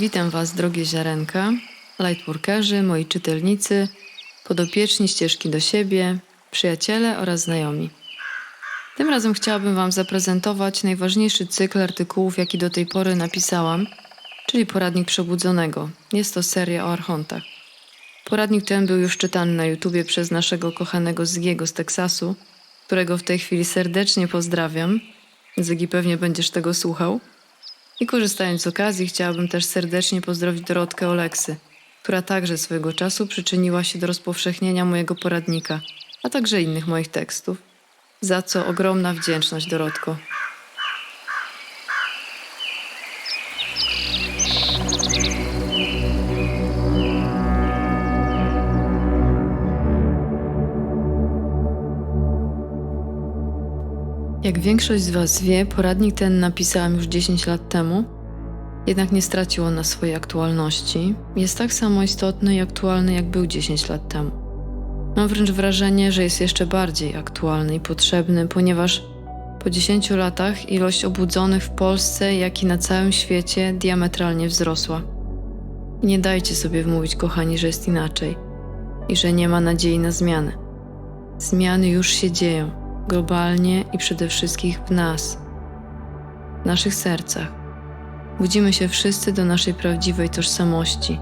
Witam Was, drogie ziarenka, lightworkerzy, moi czytelnicy, podopieczni ścieżki do siebie, przyjaciele oraz znajomi. Tym razem chciałabym Wam zaprezentować najważniejszy cykl artykułów, jaki do tej pory napisałam, czyli Poradnik Przebudzonego. Jest to seria o archontach. Poradnik ten był już czytany na YouTubie przez naszego kochanego Zgiego z Teksasu, którego w tej chwili serdecznie pozdrawiam. Zygi pewnie będziesz tego słuchał. I korzystając z okazji, chciałabym też serdecznie pozdrowić Dorotkę Oleksy, która także swojego czasu przyczyniła się do rozpowszechnienia mojego poradnika, a także innych moich tekstów. Za co ogromna wdzięczność, Dorotko. Jak większość z Was wie, poradnik ten napisałam już 10 lat temu, jednak nie stracił on na swojej aktualności. Jest tak samo istotny i aktualny, jak był 10 lat temu. Mam wręcz wrażenie, że jest jeszcze bardziej aktualny i potrzebny, ponieważ po 10 latach ilość obudzonych w Polsce, jak i na całym świecie diametralnie wzrosła. Nie dajcie sobie wmówić, kochani, że jest inaczej i że nie ma nadziei na zmianę. Zmiany już się dzieją globalnie i przede wszystkim w nas, w naszych sercach. Budzimy się wszyscy do naszej prawdziwej tożsamości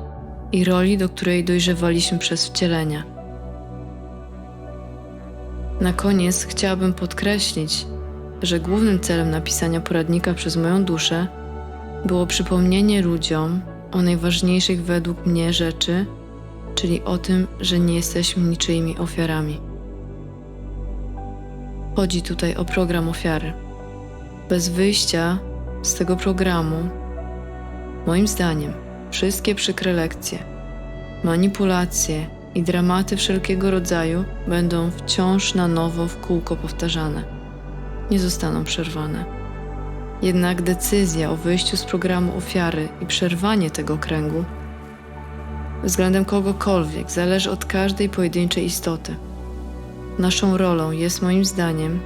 i roli, do której dojrzewaliśmy przez wcielenia. Na koniec chciałabym podkreślić, że głównym celem napisania poradnika przez moją duszę było przypomnienie ludziom o najważniejszych według mnie rzeczy, czyli o tym, że nie jesteśmy niczyimi ofiarami. Chodzi tutaj o program ofiary. Bez wyjścia z tego programu, moim zdaniem, wszystkie przykre lekcje, manipulacje i dramaty wszelkiego rodzaju będą wciąż na nowo w kółko powtarzane. Nie zostaną przerwane. Jednak decyzja o wyjściu z programu ofiary i przerwanie tego kręgu względem kogokolwiek zależy od każdej pojedynczej istoty. Naszą rolą jest moim zdaniem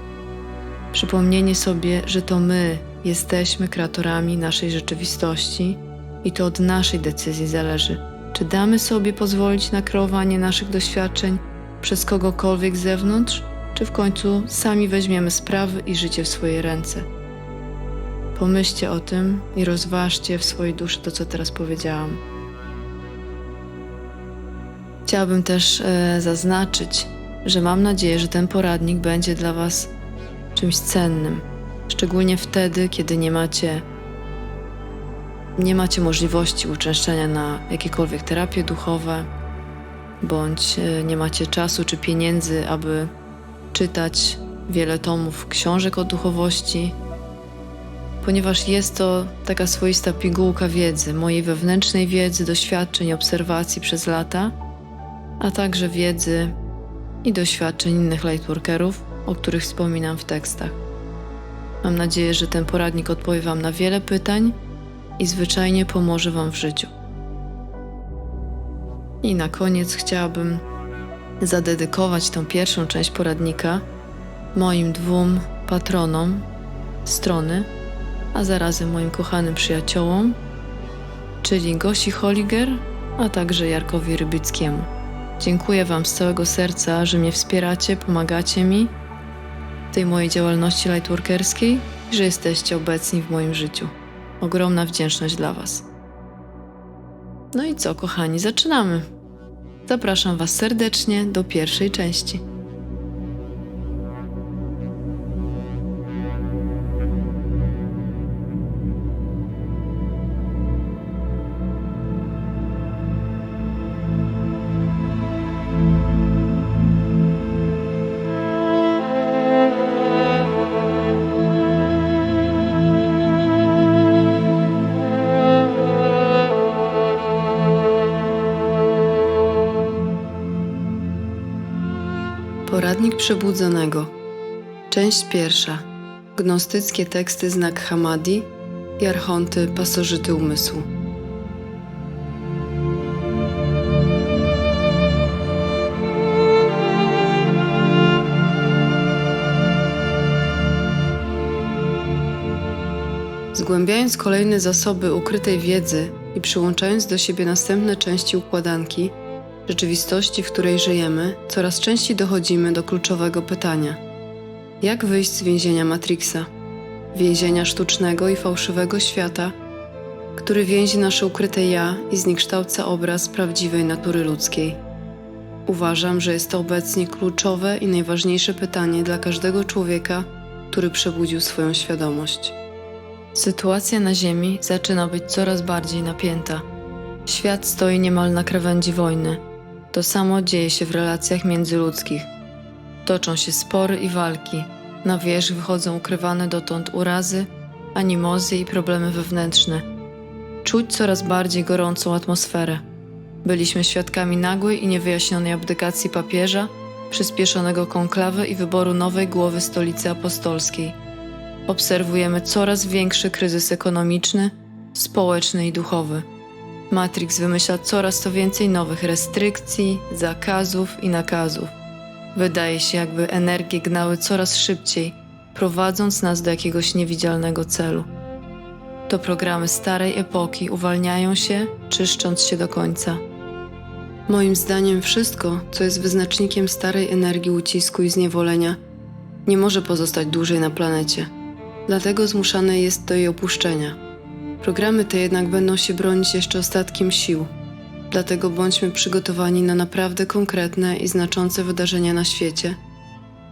przypomnienie sobie, że to my jesteśmy kreatorami naszej rzeczywistości i to od naszej decyzji zależy, czy damy sobie pozwolić na kreowanie naszych doświadczeń przez kogokolwiek z zewnątrz, czy w końcu sami weźmiemy sprawy i życie w swoje ręce. Pomyślcie o tym i rozważcie w swojej duszy to, co teraz powiedziałam. Chciałabym też e, zaznaczyć, że mam nadzieję, że ten poradnik będzie dla Was czymś cennym, szczególnie wtedy, kiedy nie macie nie macie możliwości uczęszczania na jakiekolwiek terapie duchowe, bądź e, nie macie czasu czy pieniędzy, aby czytać wiele tomów książek o duchowości, ponieważ jest to taka swoista pigułka wiedzy, mojej wewnętrznej wiedzy, doświadczeń, obserwacji przez lata, a także wiedzy i doświadczeń innych lightworkerów, o których wspominam w tekstach. Mam nadzieję, że ten poradnik odpowie Wam na wiele pytań i zwyczajnie pomoże Wam w życiu. I na koniec chciałabym zadedykować tą pierwszą część poradnika moim dwóm patronom strony, a zarazem moim kochanym przyjaciołom, czyli Gosi Holiger, a także Jarkowi Rybickiemu. Dziękuję Wam z całego serca, że mnie wspieracie, pomagacie mi w tej mojej działalności lightworkerskiej i że jesteście obecni w moim życiu. Ogromna wdzięczność dla Was. No i co, kochani, zaczynamy. Zapraszam Was serdecznie do pierwszej części. Przebudzonego. Część pierwsza. Gnostyckie teksty znak Hamadi i archonty pasożyty umysłu. Zgłębiając kolejne zasoby ukrytej wiedzy i przyłączając do siebie następne części układanki, rzeczywistości, w której żyjemy, coraz częściej dochodzimy do kluczowego pytania: jak wyjść z więzienia Matrixa? Więzienia sztucznego i fałszywego świata, który więzi nasze ukryte ja i zniekształca obraz prawdziwej natury ludzkiej. Uważam, że jest to obecnie kluczowe i najważniejsze pytanie dla każdego człowieka, który przebudził swoją świadomość. Sytuacja na Ziemi zaczyna być coraz bardziej napięta. Świat stoi niemal na krawędzi wojny. To samo dzieje się w relacjach międzyludzkich. Toczą się spory i walki. Na wierzch wychodzą ukrywane dotąd urazy, animozy i problemy wewnętrzne. Czuć coraz bardziej gorącą atmosferę. Byliśmy świadkami nagłej i niewyjaśnionej abdykacji papieża, przyspieszonego konklawy i wyboru nowej głowy stolicy apostolskiej. Obserwujemy coraz większy kryzys ekonomiczny, społeczny i duchowy. Matrix wymyśla coraz to więcej nowych restrykcji, zakazów i nakazów. Wydaje się, jakby energie gnały coraz szybciej, prowadząc nas do jakiegoś niewidzialnego celu. To programy starej epoki uwalniają się, czyszcząc się do końca. Moim zdaniem wszystko, co jest wyznacznikiem starej energii ucisku i zniewolenia, nie może pozostać dłużej na planecie. Dlatego zmuszane jest do jej opuszczenia. Programy te jednak będą się bronić jeszcze ostatkiem sił. Dlatego bądźmy przygotowani na naprawdę konkretne i znaczące wydarzenia na świecie,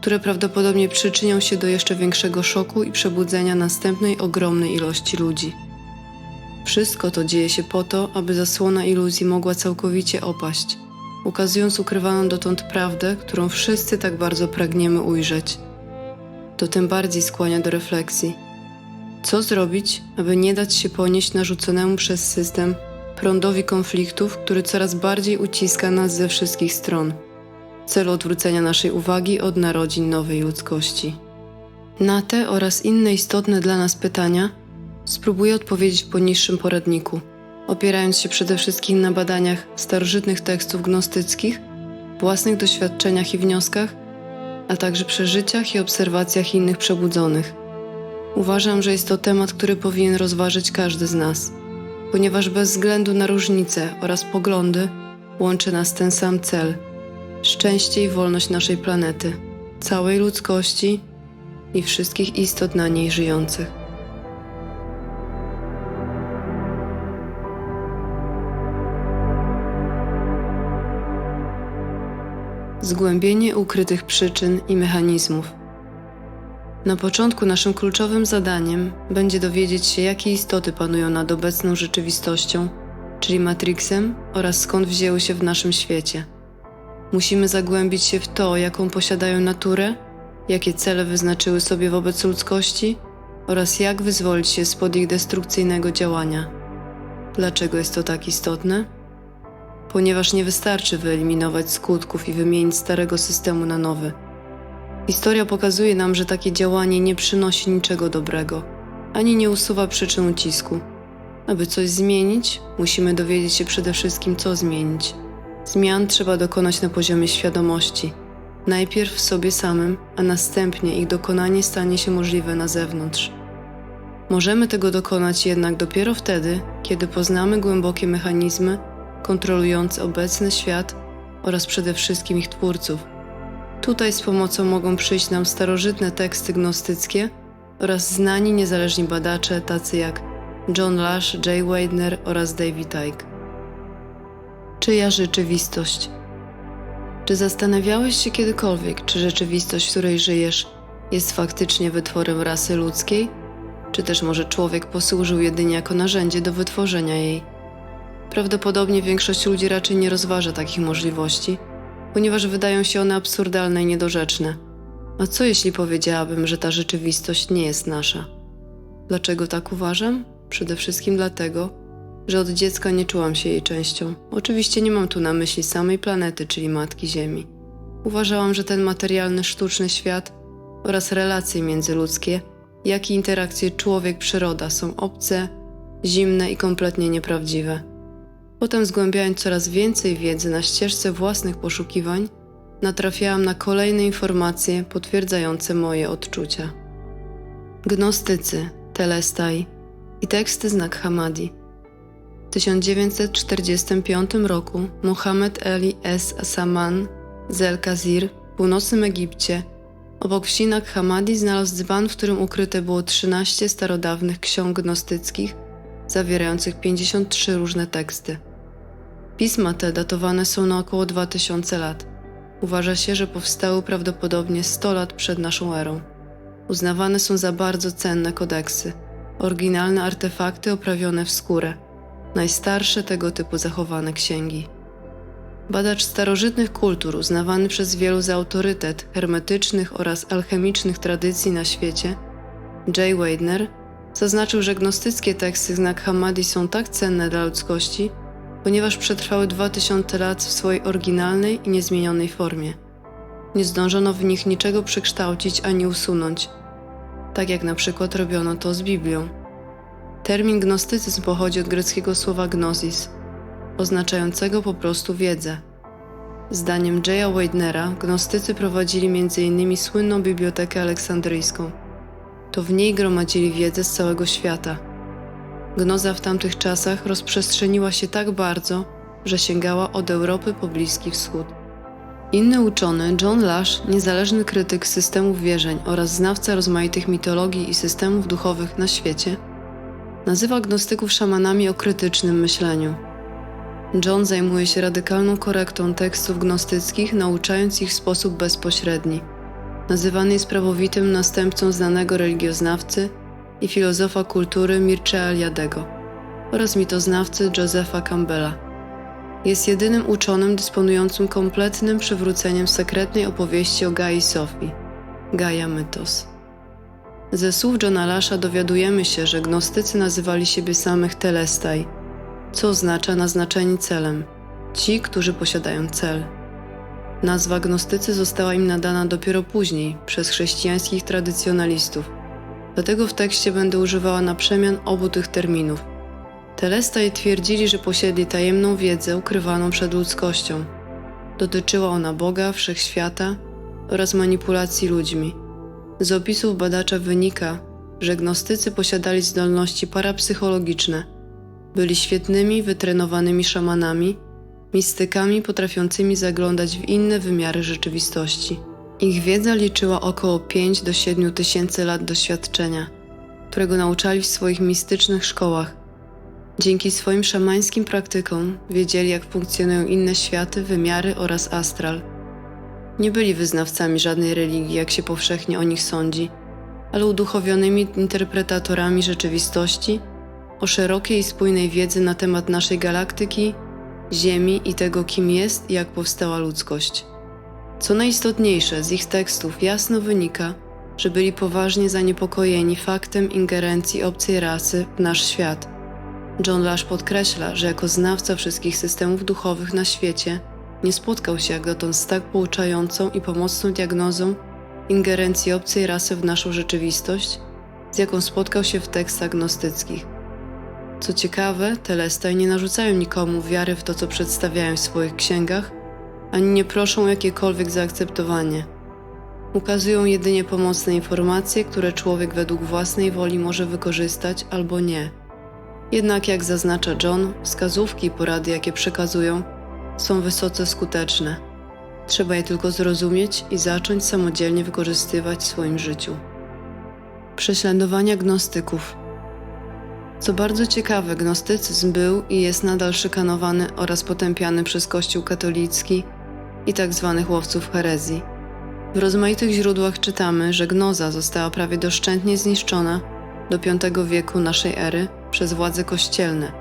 które prawdopodobnie przyczynią się do jeszcze większego szoku i przebudzenia następnej ogromnej ilości ludzi. Wszystko to dzieje się po to, aby zasłona iluzji mogła całkowicie opaść, ukazując ukrywaną dotąd prawdę, którą wszyscy tak bardzo pragniemy ujrzeć. To tym bardziej skłania do refleksji. Co zrobić, aby nie dać się ponieść narzuconemu przez system prądowi konfliktów, który coraz bardziej uciska nas ze wszystkich stron, w celu odwrócenia naszej uwagi od narodzin nowej ludzkości? Na te oraz inne istotne dla nas pytania Spróbuję odpowiedzieć w poniższym poradniku, opierając się przede wszystkim na badaniach starożytnych tekstów gnostyckich, własnych doświadczeniach i wnioskach, a także przeżyciach i obserwacjach innych przebudzonych. Uważam, że jest to temat, który powinien rozważyć każdy z nas, ponieważ bez względu na różnice oraz poglądy łączy nas ten sam cel szczęście i wolność naszej planety, całej ludzkości i wszystkich istot na niej żyjących. Zgłębienie ukrytych przyczyn i mechanizmów. Na początku naszym kluczowym zadaniem będzie dowiedzieć się, jakie istoty panują nad obecną rzeczywistością, czyli Matrixem, oraz skąd wzięły się w naszym świecie. Musimy zagłębić się w to, jaką posiadają naturę, jakie cele wyznaczyły sobie wobec ludzkości oraz jak wyzwolić się spod ich destrukcyjnego działania. Dlaczego jest to tak istotne? ponieważ nie wystarczy wyeliminować skutków i wymienić starego systemu na nowy. Historia pokazuje nam, że takie działanie nie przynosi niczego dobrego, ani nie usuwa przyczyn ucisku. Aby coś zmienić, musimy dowiedzieć się przede wszystkim, co zmienić. Zmian trzeba dokonać na poziomie świadomości. Najpierw w sobie samym, a następnie ich dokonanie stanie się możliwe na zewnątrz. Możemy tego dokonać jednak dopiero wtedy, kiedy poznamy głębokie mechanizmy, kontrolujący obecny świat oraz przede wszystkim ich twórców. Tutaj z pomocą mogą przyjść nam starożytne teksty gnostyckie oraz znani niezależni badacze tacy jak John Lash, Jay Weidner oraz David Icke. Czyja rzeczywistość? Czy zastanawiałeś się kiedykolwiek, czy rzeczywistość, w której żyjesz, jest faktycznie wytworem rasy ludzkiej, czy też może człowiek posłużył jedynie jako narzędzie do wytworzenia jej? Prawdopodobnie większość ludzi raczej nie rozważa takich możliwości, ponieważ wydają się one absurdalne i niedorzeczne. A co jeśli powiedziałabym, że ta rzeczywistość nie jest nasza? Dlaczego tak uważam? Przede wszystkim dlatego, że od dziecka nie czułam się jej częścią. Oczywiście nie mam tu na myśli samej planety, czyli Matki Ziemi. Uważałam, że ten materialny, sztuczny świat oraz relacje międzyludzkie, jak i interakcje człowiek-przyroda są obce, zimne i kompletnie nieprawdziwe. Potem, zgłębiając coraz więcej wiedzy na ścieżce własnych poszukiwań, natrafiałam na kolejne informacje potwierdzające moje odczucia. Gnostycy, Telestai i teksty znak Hamadi. W 1945 roku Mohammed Ali S. Saman z El Kazir w północnym Egipcie obok wsi Nag Hammadi znalazł dzban, w którym ukryte było 13 starodawnych ksiąg gnostyckich zawierających 53 różne teksty. Pisma te datowane są na około 2000 lat. Uważa się, że powstały prawdopodobnie 100 lat przed naszą erą. Uznawane są za bardzo cenne kodeksy, oryginalne artefakty oprawione w skórę, najstarsze tego typu zachowane księgi. Badacz starożytnych kultur, uznawany przez wielu za autorytet hermetycznych oraz alchemicznych tradycji na świecie, Jay Weidner, zaznaczył, że gnostyckie teksty z Nag Hammadi są tak cenne dla ludzkości, ponieważ przetrwały 2000 lat w swojej oryginalnej i niezmienionej formie. Nie zdążono w nich niczego przekształcić ani usunąć, tak jak na przykład robiono to z Biblią. Termin gnostycyzm pochodzi od greckiego słowa gnosis, oznaczającego po prostu wiedzę. Zdaniem Jaya Weidnera gnostycy prowadzili m.in. słynną Bibliotekę Aleksandryjską. To w niej gromadzili wiedzę z całego świata – Gnoza w tamtych czasach rozprzestrzeniła się tak bardzo, że sięgała od Europy po Bliski Wschód. Inny uczony, John Lash, niezależny krytyk systemów wierzeń oraz znawca rozmaitych mitologii i systemów duchowych na świecie, nazywa gnostyków szamanami o krytycznym myśleniu. John zajmuje się radykalną korektą tekstów gnostyckich, nauczając ich w sposób bezpośredni. Nazywany jest prawowitym następcą znanego religioznawcy i filozofa kultury Mircea Eliadego oraz mitoznawcy Josepha Campbella. Jest jedynym uczonym dysponującym kompletnym przywróceniem sekretnej opowieści o Gai Sofii, Gaia Mythos. Ze słów Johna Lasha dowiadujemy się, że gnostycy nazywali siebie samych Telestai, co oznacza naznaczeni celem, ci, którzy posiadają cel. Nazwa gnostycy została im nadana dopiero później przez chrześcijańskich tradycjonalistów – Dlatego w tekście będę używała na przemian obu tych terminów. Telestaj twierdzili, że posiedli tajemną wiedzę ukrywaną przed ludzkością. Dotyczyła ona Boga, wszechświata oraz manipulacji ludźmi. Z opisów badacza wynika, że gnostycy posiadali zdolności parapsychologiczne. Byli świetnymi, wytrenowanymi szamanami, mistykami potrafiącymi zaglądać w inne wymiary rzeczywistości. Ich wiedza liczyła około 5 do 7 tysięcy lat doświadczenia, którego nauczali w swoich mistycznych szkołach. Dzięki swoim szamańskim praktykom wiedzieli, jak funkcjonują inne światy, wymiary oraz astral. Nie byli wyznawcami żadnej religii, jak się powszechnie o nich sądzi, ale uduchowionymi interpretatorami rzeczywistości o szerokiej i spójnej wiedzy na temat naszej galaktyki, Ziemi i tego, kim jest i jak powstała ludzkość. Co najistotniejsze, z ich tekstów jasno wynika, że byli poważnie zaniepokojeni faktem ingerencji obcej rasy w nasz świat. John Lash podkreśla, że jako znawca wszystkich systemów duchowych na świecie nie spotkał się jak dotąd z tak pouczającą i pomocną diagnozą ingerencji obcej rasy w naszą rzeczywistość, z jaką spotkał się w tekstach gnostyckich. Co ciekawe, Telestaj nie narzucają nikomu wiary w to, co przedstawiają w swoich księgach, ani nie proszą o jakiekolwiek zaakceptowanie. Ukazują jedynie pomocne informacje, które człowiek według własnej woli może wykorzystać albo nie. Jednak, jak zaznacza John, wskazówki i porady, jakie przekazują, są wysoce skuteczne. Trzeba je tylko zrozumieć i zacząć samodzielnie wykorzystywać w swoim życiu. Prześladowania gnostyków. Co bardzo ciekawe, gnostycyzm był i jest nadal szykanowany oraz potępiany przez Kościół katolicki i tzw. Tak łowców herezji. W rozmaitych źródłach czytamy, że gnoza została prawie doszczętnie zniszczona do V wieku naszej ery przez władze kościelne,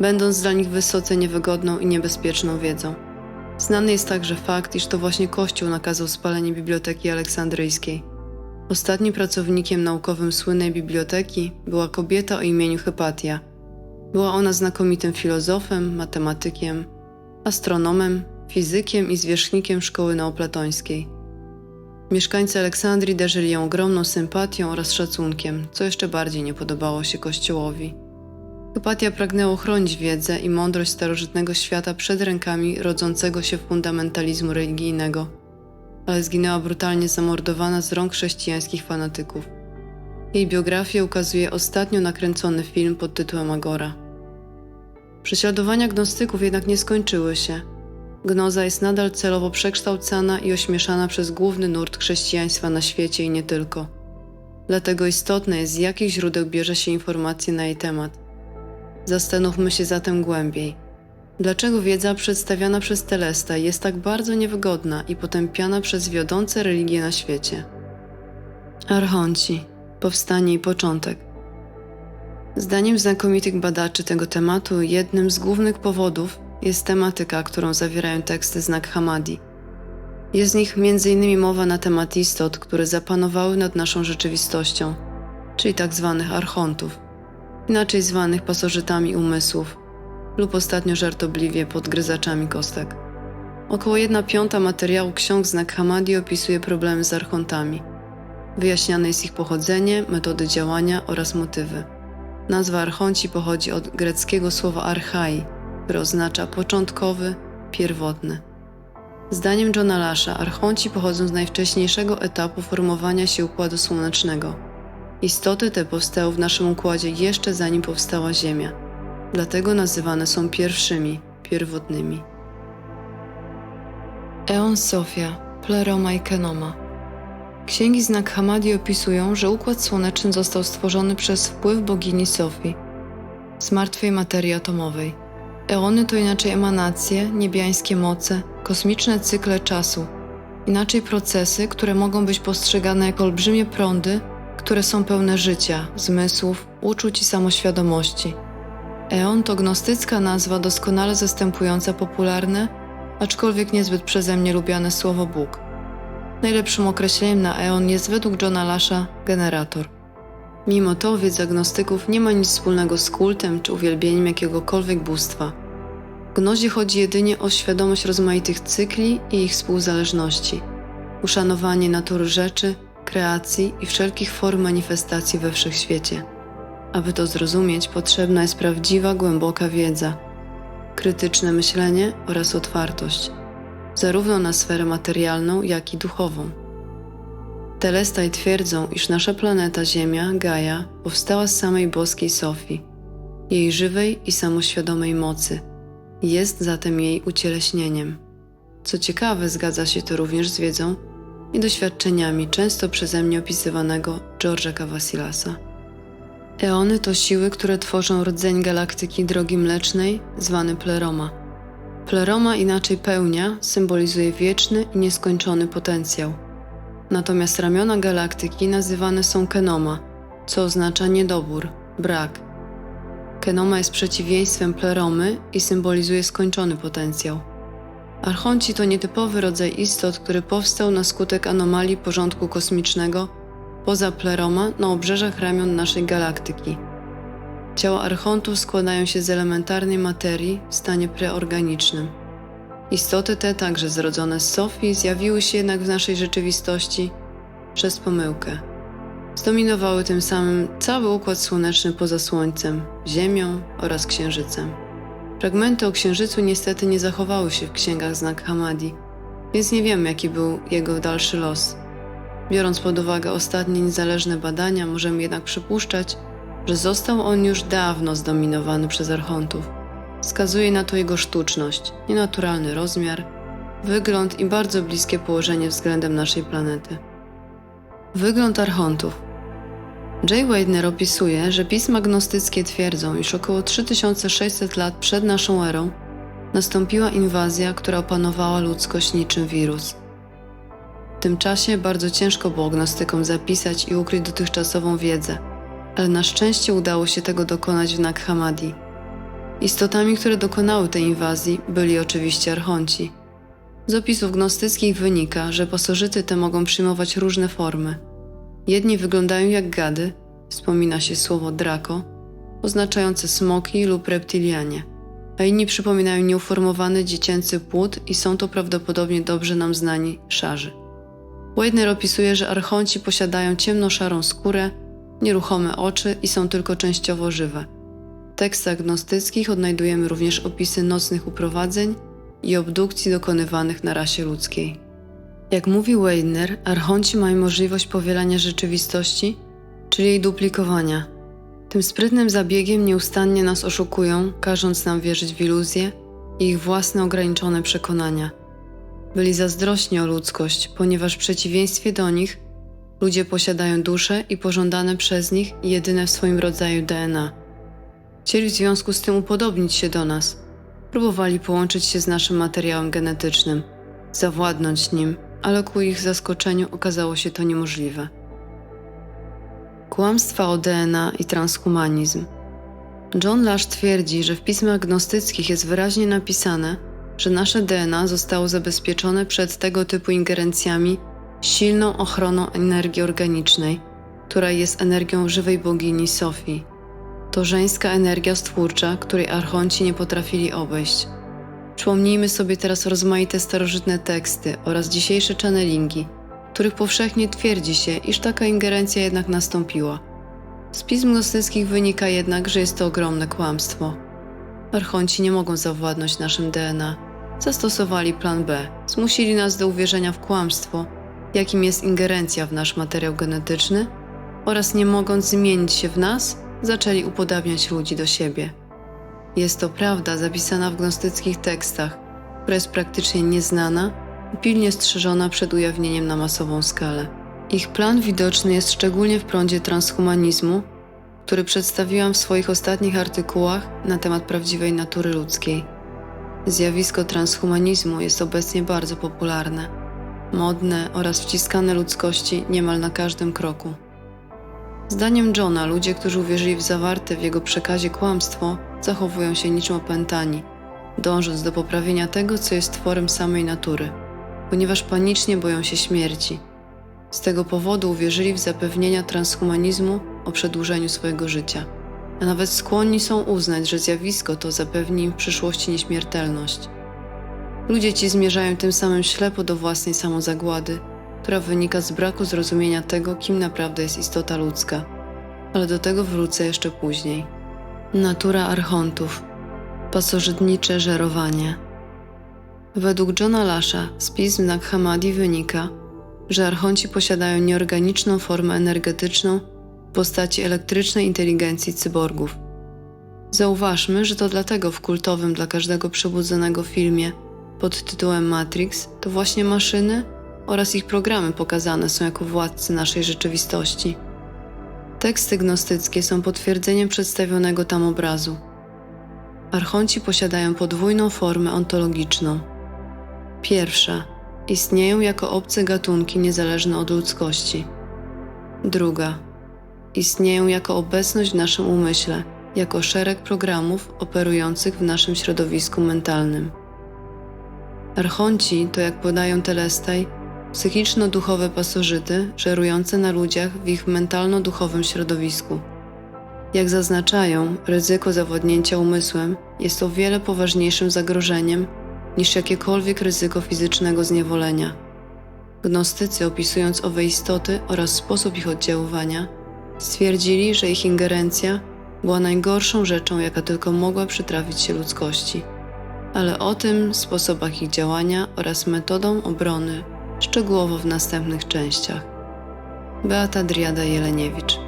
będąc dla nich wysoce niewygodną i niebezpieczną wiedzą. Znany jest także fakt, iż to właśnie Kościół nakazał spalenie Biblioteki Aleksandryjskiej. Ostatnim pracownikiem naukowym słynnej biblioteki była kobieta o imieniu Hypatia. Była ona znakomitym filozofem, matematykiem, astronomem fizykiem i zwierzchnikiem szkoły neoplatońskiej. Mieszkańcy Aleksandrii darzyli ją ogromną sympatią oraz szacunkiem, co jeszcze bardziej nie podobało się Kościołowi. Hypatia pragnęła chronić wiedzę i mądrość starożytnego świata przed rękami rodzącego się fundamentalizmu religijnego, ale zginęła brutalnie zamordowana z rąk chrześcijańskich fanatyków. Jej biografię ukazuje ostatnio nakręcony film pod tytułem Agora. Prześladowania gnostyków jednak nie skończyły się. Gnoza jest nadal celowo przekształcana i ośmieszana przez główny nurt chrześcijaństwa na świecie i nie tylko. Dlatego istotne jest, z jakich źródeł bierze się informacje na jej temat. Zastanówmy się zatem głębiej. Dlaczego wiedza przedstawiana przez Telesta jest tak bardzo niewygodna i potępiana przez wiodące religie na świecie? Archonci, powstanie i początek. Zdaniem znakomitych badaczy tego tematu, jednym z głównych powodów jest tematyka, którą zawierają teksty Znak Hamadi. Jest w nich m.in. mowa na temat istot, które zapanowały nad naszą rzeczywistością, czyli tzw. archontów, inaczej zwanych pasożytami umysłów lub ostatnio żartobliwie podgryzaczami kostek. Około 1 piąta materiału ksiąg Znak Hamadi opisuje problemy z archontami. Wyjaśniane jest ich pochodzenie, metody działania oraz motywy. Nazwa archonci pochodzi od greckiego słowa archai, które oznacza początkowy, pierwotny. Zdaniem Johna Lasha archonci pochodzą z najwcześniejszego etapu formowania się Układu Słonecznego. Istoty te powstały w naszym układzie jeszcze zanim powstała Ziemia, dlatego nazywane są pierwszymi, pierwotnymi. Eon Sofia, Pleroma i Kenoma Księgi Znak Hamadi opisują, że Układ Słoneczny został stworzony przez wpływ bogini Sofii z martwej materii atomowej. Eony to inaczej emanacje, niebiańskie moce, kosmiczne cykle czasu, inaczej procesy, które mogą być postrzegane jako olbrzymie prądy, które są pełne życia, zmysłów, uczuć i samoświadomości. Eon to gnostycka nazwa doskonale zastępująca popularne, aczkolwiek niezbyt przeze mnie lubiane słowo Bóg. Najlepszym określeniem na eon jest według Johna Lasha generator. Mimo to wiedza gnostyków nie ma nic wspólnego z kultem czy uwielbieniem jakiegokolwiek bóstwa. Gnozie chodzi jedynie o świadomość rozmaitych cykli i ich współzależności, uszanowanie natury rzeczy, kreacji i wszelkich form manifestacji we wszechświecie. Aby to zrozumieć, potrzebna jest prawdziwa, głęboka wiedza, krytyczne myślenie oraz otwartość zarówno na sferę materialną, jak i duchową. Telestaj twierdzą, iż nasza planeta Ziemia, Gaia, powstała z samej boskiej Sofii, jej żywej i samoświadomej mocy. Jest zatem jej ucieleśnieniem. Co ciekawe, zgadza się to również z wiedzą i doświadczeniami często przeze mnie opisywanego George'a Cavasilasa. Eony to siły, które tworzą rdzeń galaktyki drogi mlecznej, zwany pleroma – Pleroma, inaczej pełnia, symbolizuje wieczny i nieskończony potencjał. Natomiast ramiona galaktyki nazywane są kenoma, co oznacza niedobór, brak. Kenoma jest przeciwieństwem pleromy i symbolizuje skończony potencjał. Archonci to nietypowy rodzaj istot, który powstał na skutek anomalii porządku kosmicznego poza pleroma na obrzeżach ramion naszej galaktyki – Ciała archontów składają się z elementarnej materii w stanie preorganicznym. Istoty te, także zrodzone z Sofii, zjawiły się jednak w naszej rzeczywistości przez pomyłkę. Zdominowały tym samym cały układ słoneczny poza Słońcem, Ziemią oraz Księżycem. Fragmenty o Księżycu niestety nie zachowały się w księgach znak Hamadi, więc nie wiemy, jaki był jego dalszy los. Biorąc pod uwagę ostatnie niezależne badania, możemy jednak przypuszczać, że został on już dawno zdominowany przez archontów. Wskazuje na to jego sztuczność, nienaturalny rozmiar, wygląd i bardzo bliskie położenie względem naszej planety. Wygląd archontów. Jay Weidner opisuje, że pisma gnostyckie twierdzą, iż około 3600 lat przed naszą erą nastąpiła inwazja, która opanowała ludzkość niczym wirus. W tym czasie bardzo ciężko było gnostykom zapisać i ukryć dotychczasową wiedzę – ale na szczęście udało się tego dokonać w Nag Hammadi. Istotami, które dokonały tej inwazji, byli oczywiście archonci. Z opisów gnostyckich wynika, że pasożyty te mogą przyjmować różne formy. Jedni wyglądają jak gady, wspomina się słowo drako, oznaczające smoki lub reptilianie, a inni przypominają nieuformowany dziecięcy płód i są to prawdopodobnie dobrze nam znani szarzy. Weidner opisuje, że archonci posiadają ciemno-szarą skórę, nieruchome oczy i są tylko częściowo żywe. Tekstach gnostyckich odnajdujemy również opisy nocnych uprowadzeń i obdukcji dokonywanych na rasie ludzkiej. Jak mówi Weidner, archonci mają możliwość powielania rzeczywistości, czyli jej duplikowania. Tym sprytnym zabiegiem nieustannie nas oszukują, każąc nam wierzyć w iluzje i ich własne ograniczone przekonania. Byli zazdrośni o ludzkość, ponieważ w przeciwieństwie do nich ludzie posiadają duszę i pożądane przez nich jedyne w swoim rodzaju DNA. Chcieli w związku z tym upodobnić się do nas. Próbowali połączyć się z naszym materiałem genetycznym, zawładnąć nim, ale ku ich zaskoczeniu okazało się to niemożliwe. Kłamstwa o DNA i transhumanizm. John Lash twierdzi, że w pismach gnostyckich jest wyraźnie napisane, że nasze DNA zostało zabezpieczone przed tego typu ingerencjami silną ochroną energii organicznej, która jest energią żywej bogini Sofii. To żeńska energia stwórcza, której archonci nie potrafili obejść. Przypomnijmy sobie teraz rozmaite starożytne teksty oraz dzisiejsze channelingi, których powszechnie twierdzi się, iż taka ingerencja jednak nastąpiła. Z pism gnostyckich wynika jednak, że jest to ogromne kłamstwo. Archonci nie mogą zawładnąć naszym DNA. Zastosowali plan B, zmusili nas do uwierzenia w kłamstwo, jakim jest ingerencja w nasz materiał genetyczny oraz nie mogąc zmienić się w nas, zaczęli upodabniać ludzi do siebie. Jest to prawda zapisana w gnostyckich tekstach, która jest praktycznie nieznana i pilnie strzeżona przed ujawnieniem na masową skalę. Ich plan widoczny jest szczególnie w prądzie transhumanizmu, który przedstawiłam w swoich ostatnich artykułach na temat prawdziwej natury ludzkiej. Zjawisko transhumanizmu jest obecnie bardzo popularne, modne oraz wciskane ludzkości niemal na każdym kroku. Zdaniem Johna, ludzie, którzy uwierzyli w zawarte w jego przekazie kłamstwo, zachowują się niczym opętani, dążąc do poprawienia tego, co jest tworem samej natury, ponieważ panicznie boją się śmierci. Z tego powodu uwierzyli w zapewnienia transhumanizmu o przedłużeniu swojego życia, a nawet skłonni są uznać, że zjawisko to zapewni im w przyszłości nieśmiertelność. Ludzie ci zmierzają tym samym ślepo do własnej samozagłady, która wynika z braku zrozumienia tego, kim naprawdę jest istota ludzka. Ale do tego wrócę jeszcze później. Natura archontów. Pasożytnicze żerowanie. Według Johna Lasha z pism Nag Hammadi wynika, że archonci posiadają nieorganiczną formę energetyczną w postaci elektrycznej inteligencji cyborgów. Zauważmy, że to dlatego w kultowym dla każdego przebudzonego filmie pod tytułem Matrix to właśnie maszyny oraz ich programy pokazane są jako władcy naszej rzeczywistości. Teksty gnostyckie są potwierdzeniem przedstawionego tam obrazu. Archonci posiadają podwójną formę ontologiczną. Pierwsza istnieją jako obce gatunki niezależne od ludzkości. Druga istnieją jako obecność w naszym umyśle, jako szereg programów operujących w naszym środowisku mentalnym. Archonci to, jak podają Telestaj, psychiczno-duchowe pasożyty żerujące na ludziach w ich mentalno-duchowym środowisku. Jak zaznaczają, ryzyko zawodnięcia umysłem jest o wiele poważniejszym zagrożeniem niż jakiekolwiek ryzyko fizycznego zniewolenia. Gnostycy, opisując owe istoty oraz sposób ich oddziaływania, stwierdzili, że ich ingerencja była najgorszą rzeczą, jaka tylko mogła przytrafić się ludzkości. Ale o tym, sposobach ich działania oraz metodą obrony szczegółowo w następnych częściach. Beata Driada Jeleniewicz